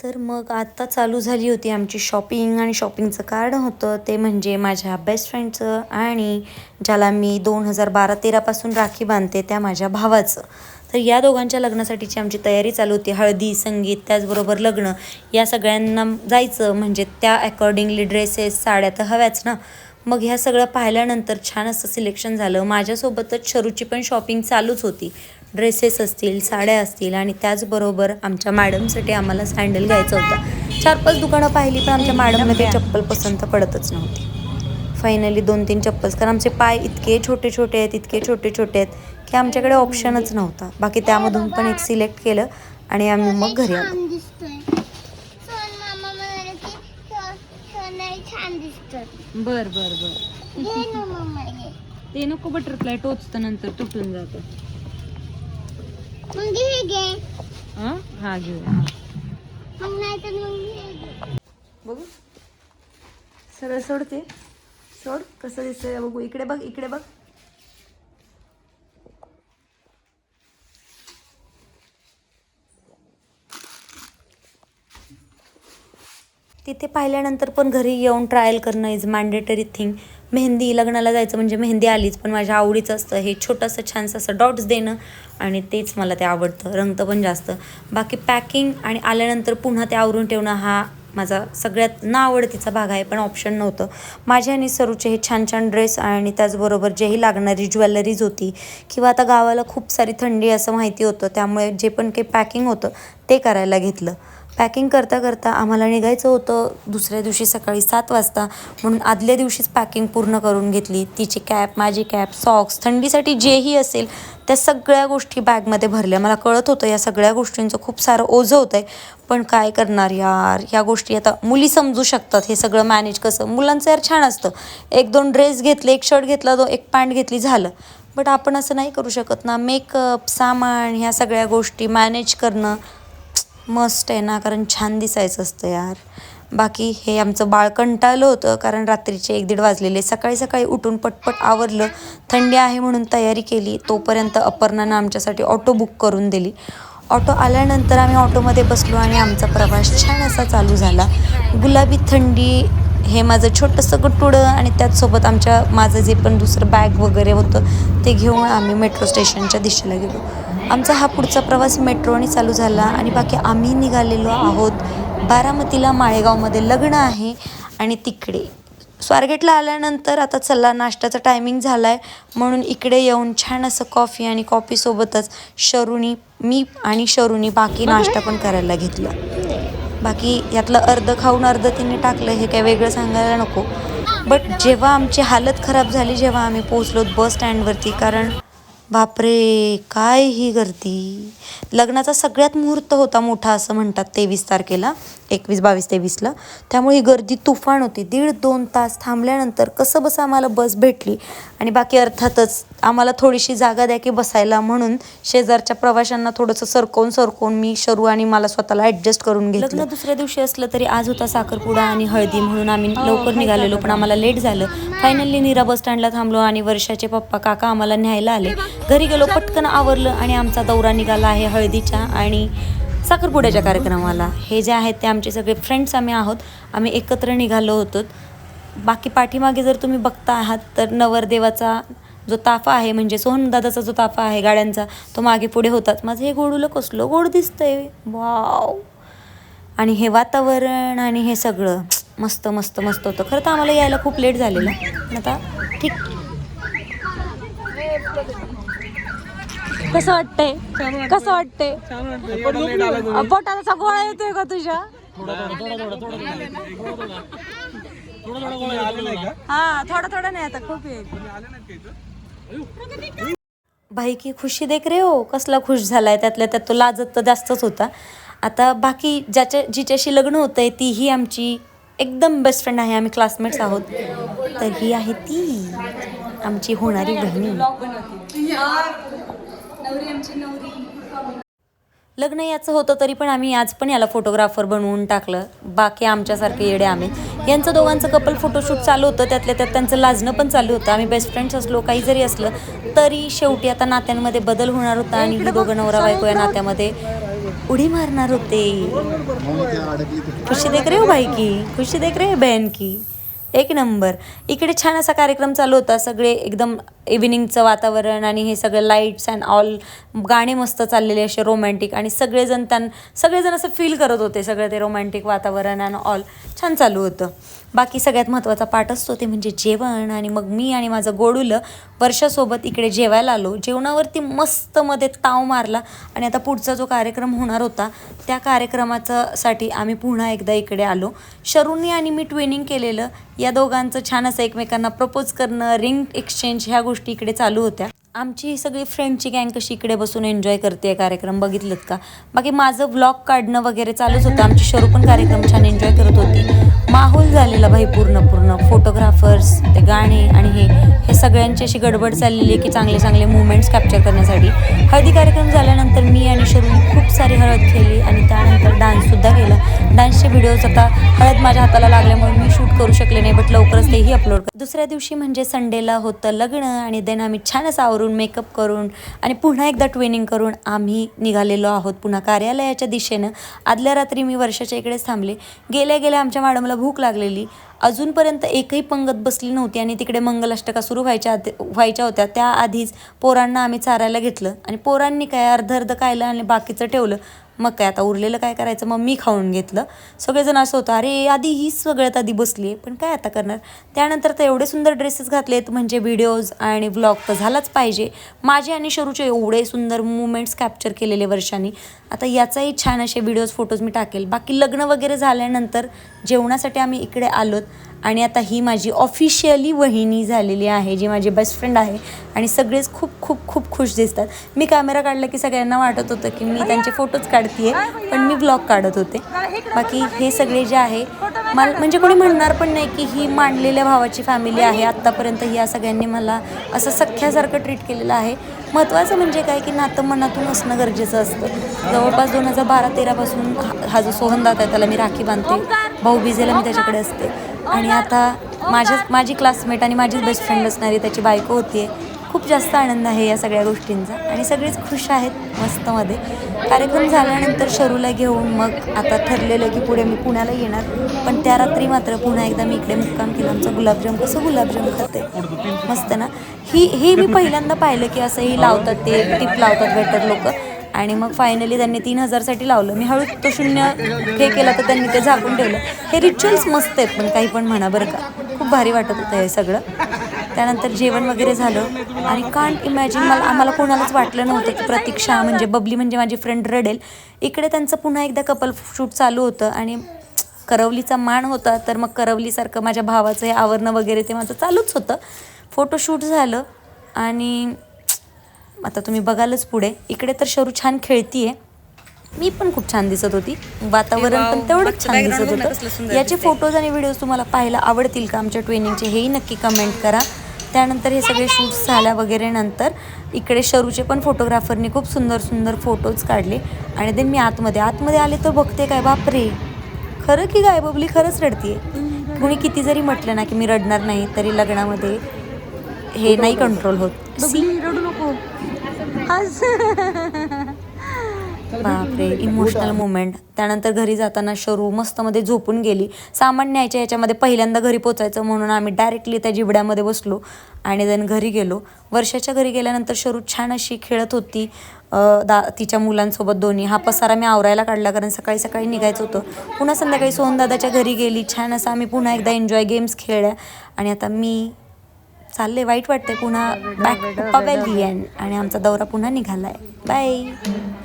तर मग आत्ता चालू झाली होती आमची शॉपिंग आणि शॉपिंगचं कारण होतं. ते म्हणजे माझ्या बेस्ट फ्रेंडचं आणि ज्याला मी दोन हजार बारा तेरापासून राखी बांधते त्या माझ्या भावाचं. तर या दोघांच्या लग्नासाठीची आमची तयारी चालू होती. हळदी संगीत त्याचबरोबर लग्न. या सगळ्यांना जायचं म्हणजे त्या अकॉर्डिंगली ड्रेसेस साड्या तर हव्याच ना. मग ह्या सगळं पाहिल्यानंतर छान असं सिलेक्शन झालं. माझ्यासोबतच शरूची पण शॉपिंग चालूच होती. ड्रेसेस असतील साड्या असतील आणि त्याचबरोबर आमच्या मॅडमसाठी आम्हाला सँडल घ्यायचा होता. चार पाच दुकानं पाहिली पण आमच्या मॅडमला काही चप्पल पसंत पडतच नव्हती. फायनली दोन तीन चप्पल्स कारण आमचे पाय इतके छोटे छोटे आहेत इतके छोटे छोटे आहेत की आमच्याकडे ऑप्शनच नव्हता. बाकी त्यामधून पण एक सिलेक्ट केलं आणि आम्ही मग घरी आलो. छान दिसतोय. सोन मामा म्हणाले की सो- सोनाली छान दिसतोय. बर बर बर. ते नको बटरफ्लाय टोचतं नंतर तुटून जातं. मग घे घे हा हा मग नाही तर मग घे घे. बघू. सरळ सोडते. सोड कसं दिसतंय बघू. इकडे बघ इकडे बघ. तिथे पाहिल्यानंतर पण घरी येऊन ट्रायल करणं इज मॅन्डेटरी थिंग मेहंदी लग्नाला जायचं म्हणजे मेहंदी आलीच पण माझ्या आवडीचं असतं हे छोटंसं छानसं असं डॉट्स देणं आणि तेच मला ते आवडतं रंगतं पण जास्त. बाकी पॅकिंग आणि आल्यानंतर पुन्हा ते आवरून ठेवणं हा माझा सगळ्यात ना आवडतीचा भाग आहे पण ऑप्शन नव्हतं. माझ्या आणि सरूचे हे छान छान ड्रेस आणि त्याचबरोबर जेही लागणारी ज्वेलरीज होती किंवा आता गावाला खूप सारी थंडी असं माहिती होतं त्यामुळे जे पण काही पॅकिंग होतं ते करायला घेतलं. पॅकिंग करता करता आम्हाला निघायचं होतं दुसऱ्या दिवशी सकाळी सात वाजता. म्हणून आदल्या दिवशीच पॅकिंग पूर्ण करून घेतली. तिची कॅप माझी कॅप सॉक्स थंडीसाठी जेही असेल त्या सगळ्या गोष्टी बॅगमध्ये भरल्या. मला कळत होतं या सगळ्या गोष्टींचं खूप सारं ओझं होतं आहे पण काय करणार यार? या गोष्टी आता मुली समजू शकतात. हे सगळं मॅनेज कसं? मुलांचं यार छान असतं. एक दोन ड्रेस घेतले एक शर्ट घेतला दो एक पॅन्ट घेतली झालं. बट आपण असं नाही करू शकत ना. मेकअप सामान ह्या सगळ्या गोष्टी मॅनेज करणं मस्त आहे ना कारण छान दिसायचं असतं यार. बाकी हे आमचं बाळ कंटाळलं होतं कारण रात्रीचे एक दीड वाजलेले. सकाळी सकाळी उठून पटपट आवरलं. थंडी आहे म्हणून तयारी केली. तोपर्यंत अपर्णानं आमच्यासाठी ऑटो बुक करून दिली. ऑटो आल्यानंतर आम्ही ऑटोमध्ये बसलो आणि आमचा प्रवास छान असा चालू झाला. गुलाबी थंडी हे माझं छोटंसं गटुडं आणि त्याचसोबत आमच्या माझं जे पण दुसरं बॅग वगैरे होतं ते घेऊन आम्ही मेट्रो स्टेशनच्या दिशेला गेलो. आमचा हा पुढचा प्रवास मेट्रोने चालू झाला आणि बाकी आम्ही निघालेलो आहोत बारामतीला माळेगावमध्ये. लग्न आहे आणि तिकडे. स्वारगेटला आल्यानंतर आता चला नाश्त्याचा टायमिंग झाला आहे म्हणून इकडे येऊन छान असं कॉफी आणि कॉफीसोबतच शरूनी मी आणि शरूनी बाकी नाश्ता पण करायला घेतला. बाकी यातलं अर्ध खाऊन अर्ध तिने टाकलं हे काय वेगळं सांगायला नको. बट जेव्हा आमची हालत खराब झाली जेव्हा आम्ही पोहोचलो बस स्टँडवरती कारण बापरे काय ही गर्दी. लग्नाचा सगळ्यात मुहूर्त होता मोठा असं म्हणतात तेवीस तारखेला. एकवीस बावीस तेवीसला. त्यामुळे ही गर्दी तुफान होती. दीड दोन तास थांबल्यानंतर कसं बसं आम्हाला बस भेटली. आणि बाकी अर्थातच आम्हाला थोडीशी जागा द्या की बसायला म्हणून शेजारच्या प्रवाशांना थोडंसं सरकवून सरकवून मी शरू आणि मला स्वतःला ॲडजस्ट करून घेतलं. लग्न दुसऱ्या दिवशी असलं तरी आज होता साखरपुडा आणि हळदी म्हणून आम्ही लवकर निघालेलो पण आम्हाला लेट झालं. फायनली नीरा बस स्टँडला थांबलो आणि वर्षाचे पप्पा काका आम्हाला न्यायला आले. घरी गेलो पटकन आवरलं आणि आमचा दौरा निघाला आहे हळदीच्या आणि साखरपुड्याच्या कार्यक्रमाला. हे जे आहेत ते आमचे सगळे फ्रेंड्स आम्ही आहोत. आम्ही एकत्र निघालो होतो. बाकी पाठीमागे जर तुम्ही बघता आहात तर नवरदेवाचा जो ताफा आहे म्हणजे सोहनदादाचा जो ताफा आहे गाड्यांचा तो मागे पुढे होतात. माझं हे गोडूला कसलं गोड दिसतंय. वाव आणि हे वातावरण आणि हे सगळं. मस्त मस्त मस्त होतं. खरं तर आम्हाला यायला खूप लेट झालेलं. आता ठीक. कसं वाटतंय? कसं वाटतंय? पोटाचा गोळा येतोय का तुझ्या? हा थोडा थोडा नाही आता खूप येईल. भाई की खुशी देख रे हो? कसला खुश झालाय त्यातल्या त्यात? तो लाजत तर जास्तच होता. आता बाकी ज्याच्या जिच्याशी लग्न होतंय ती ही आमची एकदम बेस्ट फ्रेंड आहे. आम्ही क्लासमेट्स आहोत. तर ही आहे ती आमची होणारी बहिणी. लग्न याचं होतं तरी पण आम्ही आज पण याला फोटोग्राफर बनवून टाकलं. बाकी आमच्यासारखे येडे आम्ही. यांचं दोघांचं कपल फोटोशूट चालू होतं. त्यातल्या त्यात त्यांचं लाजणं पण चालू होतं. आम्ही बेस्ट फ्रेंड्स असलो काही जरी असलं तरी शेवटी आता नात्यांमध्ये बदल होणार होता आणि ही दोघं नवरा बायको या नात्यामध्ये उडी मारणार होते. खुशी देख रे हो भाई की? खुशी देख रे बहन की? एक नंबर. इकडे छान असा कार्यक्रम चालू होता. सगळे एकदम इव्हिनिंगचं वातावरण आणि हे सगळं लाईट्स अँड ऑल गाणे मस्त चाललेले असे रोमॅन्टिक आणि सगळेजण त्यां सगळेजण असं फील करत होते सगळं ते रोमॅन्टिक वातावरण अँड ऑल छान चालू होतं. बाकी सगळ्यात महत्त्वाचा पाठ असतो ते म्हणजे जेवण आणि मग मी आणि माझं गोडुलं वर्षासोबत इकडे जेवायला आलो. जेवणावरती मस्त मध्ये ताव मारला आणि आता पुढचा जो कार्यक्रम होणार होता त्या कार्यक्रमाचं साठी आम्ही पुन्हा एकदा इकडे आलो. शरूनी आणि मी ट्विनिंग केलेलं या दोघांचं छान असं एकमेकांना प्रपोज करणं रिंग एक्सचेंज ह्या गोष्टी इकडे चालू होत्या. आमची ही सगळी फ्रेंडची गँग कशी इकडे बसून एन्जॉय करते कार्यक्रम बघितलं का? बाकी माझं व्लॉग काढणं वगैरे चालूच होतं. आमची शरू पण कार्यक्रम छान एन्जॉय करत होती. माहोल झालेला भाई पूर्ण पूर्ण. फोटोग्राफर्स ते गाणे आणि हे हे सगळ्यांची अशी गडबड चाललेली आहे की चांगले चांगले मुवमेंट्स कॅप्चर करण्यासाठी. हळदी कार्यक्रम झाल्यानंतर मी आणि शरू खूप सारी हळद केली आणि त्यानंतर डान्ससुद्धा केला. डान्सचे व्हिडिओज आता हळद माझ्या हाताला शूट नाही बट लवकरच तेही अपलोड कर. दुसऱ्या दिवशी म्हणजे संडेला होतं लग्न आणि देन आम्ही छान असं आवरून मेकअप करून आणि पुन्हा एकदा ट्विनिंग करून आम्ही निघालेलो आहोत पुन्हा कार्यालयाच्या दिशेनं. आदल्या रात्री मी वर्षाच्या इकडेच थांबले. गेल्या गेल्या आमच्या मॅडमला भूक लागलेली. अजूनपर्यंत एकही पंगत बसली नव्हती आणि तिकडे मंगलाष्टका सुरू व्हायच्या आधी व्हायच्या होत्या. त्याआधीच पोरांना आम्ही चारायला घेतलं आणि पोरांनी काय अर्ध अर्ध खायलं आणि बाकीचं ठेवलं. मग काय आता उरलेलं काय करायचं? मग मी खाऊन घेतलं. सगळेजण असं होतं अरे आधी हीच सगळ्यात आधी बसली आहे पण काय आता करणार? त्यानंतर तर एवढे सुंदर ड्रेसेस घातलेत म्हणजे व्हिडिओज आणि व्लॉग तर झालाच पाहिजे. माझे आणि शरूचे एवढे सुंदर मुमेंट्स कॅप्चर केलेले वर्षांनी. आता याचाही छान असे व्हिडिओज फोटोज मी टाकेल. बाकी लग्न वगैरे झाल्यानंतर जेवणासाठी आम्ही इकडे आलोत. आणि आता ही माझी ऑफिशियली वहिनी झालेली आहे जी माझी बेस्ट फ्रेंड आहे आणि सगळेच खूप खूप खूप खुश दिसतात. मी कॅमेरा काढला की सगळ्यांना वाटत होतं की मी त्यांचे फोटोज काढते पण मी ब्लॉग काढत होते. बाकी हे सगळे जे आहे मला म्हणजे कोणी म्हणणार पण नाही की ही मांडलेल्या भावाची फॅमिली आहे. आत्तापर्यंत या सगळ्यांनी मला असं सख्यासारखं ट्रीट केलेलं आहे. महत्त्वाचं म्हणजे काय की नातं मनातून असणं गरजेचं असतं. जवळपास दोन हजार बारा तेरापासून हा- जो सोहन दादा आहे त्याला मी राखी बांधते. भाऊ बिजेला मी त्याच्याकडे असते. आणि आता माझ्या माझी क्लासमेट आणि माझीच बेस्ट फ्रेंड असणारी त्याची बायको होती खूप जास्त आनंद आहे या सगळ्या गोष्टींचा. आणि सगळेच खुश आहेत मस्तमध्ये. कार्यक्रम झाल्यानंतर शरूला घेऊन मग आता ठरलेलं की पुढे मी पुण्याला येणार. पण त्या रात्री मात्र पुन्हा एकदा मी इकडे मुक्काम केला. आमचं गुलाबजाम कसं गुलाबजाम खाते मस्त ना? ही हे मी पहिल्यांदा पाहिलं की असंही लावतात ते टिप लावतात वेटर लोक. आणि मग फायनली त्यांनी तीन हजारसाठी लावलं. मी हळू तो शून्य हे केलं तर त्यांनी ते झाकून ठेवलं. हे रिच्युअल्स मस्त आहेत पण काही पण म्हणा बरं का. खूप भारी वाटत होतं हे सगळं. त्यानंतर जेवण वगैरे झालं. आणि कांट इमॅजिन मला आम्हाला कोणालाच वाटलं नव्हतं की प्रतीक्षा म्हणजे बबली म्हणजे माझी फ्रेंड रडेल. इकडे त्यांचं पुन्हा एकदा कपल शूट चालू होतं आणि करवलीचा मान होता तर मग करवलीसारखं माझ्या भावाचं हे आवरणं वगैरे ते माझं चालूच होतं. फोटोशूट झालं आणि आता तुम्ही बघालच पुढे. इकडे तर शरू छान खेळतीये. मी पण खूप छान दिसत होती. वातावरण पण तेवढंच छान दिसत होतं. याचे फोटोज आणि व्हिडिओज तुम्हाला पाहायला आवडतील का आमच्या ट्रेनिंगचे हेही नक्की कमेंट करा. त्यानंतर हे सगळे शूट्स झाल्या वगैरे नंतर इकडे शरूचे पण फोटोग्राफरने खूप सुंदर सुंदर फोटोज काढले. आणि देन मी आतमध्ये आतमध्ये आले तर बघते काय बापरे! खरं की काय बबली खरंच रडतीये. कुणी किती जरी म्हटलं ना की मी रडणार नाही तरी लग्नामध्ये हे नाही कंट्रोल होत. रडू नको. हस बापरे इमोशनल मुमेंट त्यानंतर घरी जाताना शरू मस्तमध्ये झोपून गेली. सामान न्यायच्या याच्यामध्ये पहिल्यांदा घरी पोचायचं म्हणून आम्ही डायरेक्टली त्या जिबड्यामध्ये बसलो आणि देन घरी गेलो. वर्षाच्या घरी गेल्यानंतर शरू छान अशी खेळत होती. दा तिच्या मुलांसोबत दोन्ही. हा पसारा मी आवरायला काढला कारण सकाळी सकाळी निघायचं होतं. पुन्हा संध्याकाळी सोहनदादाच्या घरी गेली. छान असं आम्ही पुन्हा एकदा एन्जॉय गेम्स खेळल्या. आणि आता मी चालले वाईट वाटते पुन्हा बॅक पप्पा आणि आमचा दौरा पुन्हा निघाला आहे बाय